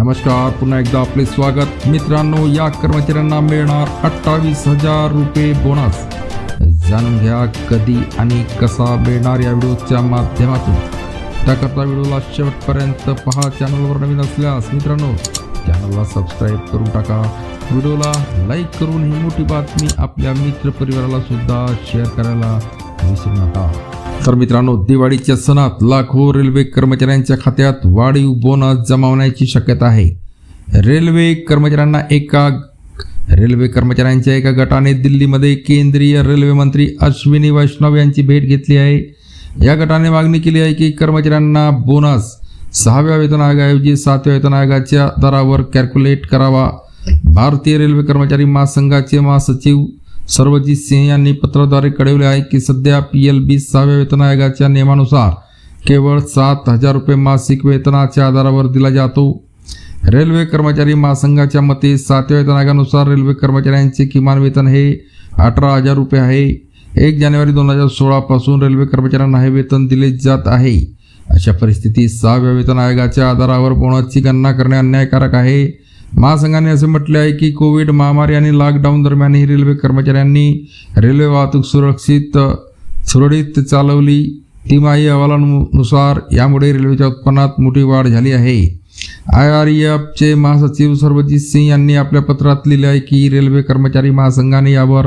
नमस्कार पुन्हा एकदा आपले स्वागत. मित्रांनो या कर्मचाऱ्यांना मिळणार अठ्ठावीस हजार रुपये बोनस जाणून घ्या कधी आणि कसा मिळणार या व्हिडिओच्या माध्यमातून. त्याकरता व्हिडिओला शेवटपर्यंत पहा. चॅनलवर नवीन असल्यास मित्रांनो चॅनलला सबस्क्राईब करून टाका. व्हिडिओला लाईक करून ही मोठी बातमी आपल्या मित्रपरिवाराला सुद्धा शेअर करायला विसरू नका. तर मित्रांनो दिवाळीच्या सणात लाखो रेल्वे कर्मचाऱ्यांच्या खात्यात वाढीव बोनस जमावण्याची शक्यता आहे. रेल्वे कर्मचाऱ्यांना एका रेल्वे कर्मचाऱ्यांच्या एका गटाने दिल्लीमध्ये केंद्रीय रेल्वे मंत्री अश्विनी वैष्णव यांची भेट घेतली आहे. या गटाने मागणी केली आहे की कर्मचाऱ्यांना बोनस सहाव्या वेतन आयोगाऐवजी सातव्या वेतन आयोगाच्या दरावर कॅल्क्युलेट करावा. भारतीय रेल्वे कर्मचारी महासंघाचे महासचिव सर्वजित सिंह यांनी पत्राद्वारे कळवले आहे की सध्या पी एल बी सहाव्या वेतन आयोगाच्या नियमानुसार केवळ सात हजार रुपये मासिक वेतनाच्या आधारावर दिला जातो. रेल्वे कर्मचारी महासंघाच्या मते सातव्या वेतन आयोगानुसार रेल्वे कर्मचाऱ्यांचे किमान वेतन हे अठरा हजार रुपये आहे. एक जानेवारी दोन हजार सोळापासून रेल्वे कर्मचाऱ्यांना हे वेतन दिले जात आहे. अशा परिस्थितीत सहाव्या वेतन आयोगाच्या आधारावर बोनसची गणना करणे अन्यायकारक आहे. महासंघाने असे म्हटले आहे की कोविड महामारी आणि लॉकडाऊन दरम्यानही रेल्वे कर्मचाऱ्यांनी रेल्वे वाहतूक सुरक्षित सुरळीत चालवली. तिमाही अहवालानुसार यामुळे रेल्वेच्या उत्पन्नात मोठी वाढ झाली आहे. आय आर एफचे महासचिव सर्वजित सिंह यांनी आपल्या पत्रात लिहिले आहे की रेल्वे कर्मचारी महासंघाने यावर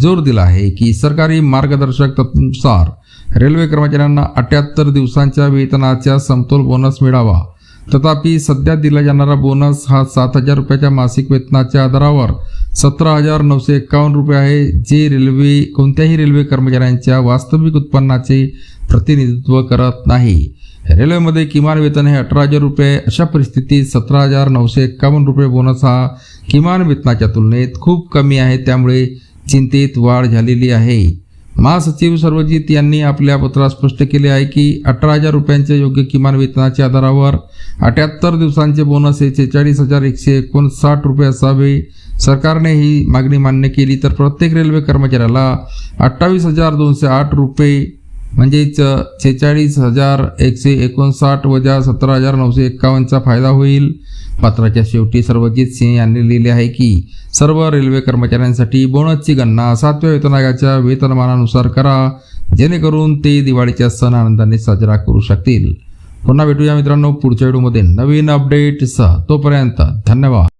जोर दिला आहे की सरकारी मार्गदर्शक तत्वानुसार रेल्वे कर्मचाऱ्यांना अठ्याहत्तर दिवसांच्या वेतनाचा समतोल बोनस मिळावा. तथापि सध्या दिला जाणारा बोनस हा सात हजार रुपयाच्या मासिक वेतनाच्या आधारावर सतरा हजार नऊशे एकावन्न रुपये आहे जे रेल्वे कोणत्याही रेल्वे कर्मचाऱ्यांच्या वास्तविक उत्पन्नाचे प्रतिनिधित्व करत नाही. रेल्वेमध्ये किमान वेतन हे अठरा हजार रुपये अशा परिस्थितीत सतरा हजार नऊशे एक्कावन्न रुपये बोनस हा किमान वेतनाच्या तुलनेत खूप कमी आहे त्यामुळे चिंतेत वाढ झालेली आहे. महासचिव सर्वजित यांनी आपल्या पत्रात स्पष्ट केले आहे की अठरा हजार रुपयांच्या योग्य किमान वेतनाच्या आधारावर अठ्याहत्तर दिवसांचे बोनस हे सेहेचाळीस हजार एकशे एकोणसाठ रुपये असावे. सरकारने ही मागणी मान्य केली तर प्रत्येक रेल्वे कर्मचाऱ्याला अठ्ठावीस हजार दोनशे आठ रुपये म्हणजेच सेहेचाळीस हजार एकशे एकोणसाठ वजा सतरा हजार नऊशे एक्कावन्नचा फायदा होईल. पत्राच्या शेवटी सर्वजित सिंह यांनी लिहिले आहे की सर्व रेल्वे कर्मचाऱ्यांसाठी बोनसची गणना सातव्या वेतन आयोगाच्या वेतनमानानुसार करा जेणेकरून ते दिवाळीच्या सण आनंदाने साजरा करू शकतील. पुन्हा भेटूया मित्रांनो पुढच्या व्हिडिओमध्ये. नवीन अपडेटसह तोपर्यंत धन्यवाद.